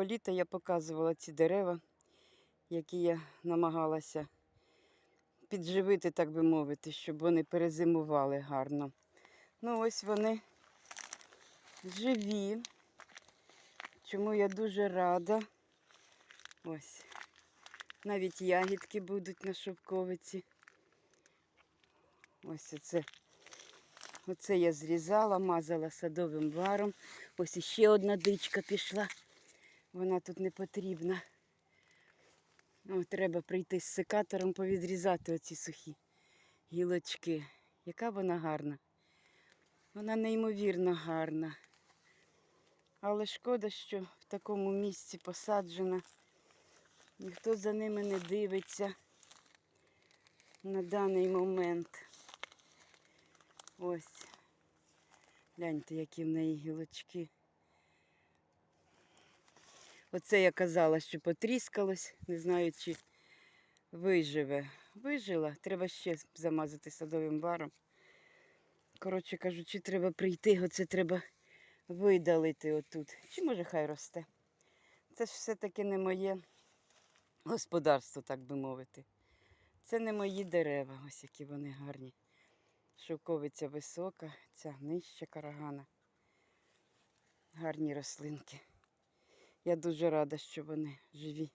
минулого літа я показувала ці дерева, які я намагалася підживити, так би мовити, щоб вони перезимували гарно. Ну, ось вони живі, чому я дуже рада. Ось. Навіть ягідки будуть на шовковиці. Ось оце. Оце я зрізала, мазала садовим варом. Ось іще одна дичка пішла. Вона тут не потрібна. О, треба прийти з секатором повідрізати оці сухі гілочки. Яка вона гарна. Вона неймовірно гарна. Але шкода, що в такому місці посаджена. Ніхто за ними не дивиться на даний момент. Ось. Гляньте, які в неї гілочки. Оце я казала, що потріскалось, не знаю, чи виживе. Вижила, треба ще замазати садовим варом. Коротше кажучи, треба прийти, оце треба видалити отут. Чи може хай росте. Це ж все-таки не моє господарство, так би мовити. Це не мої дерева, ось які вони гарні. Шовковиця висока, ця нижча карагана. Гарні рослинки. Я дуже рада, що вони живі.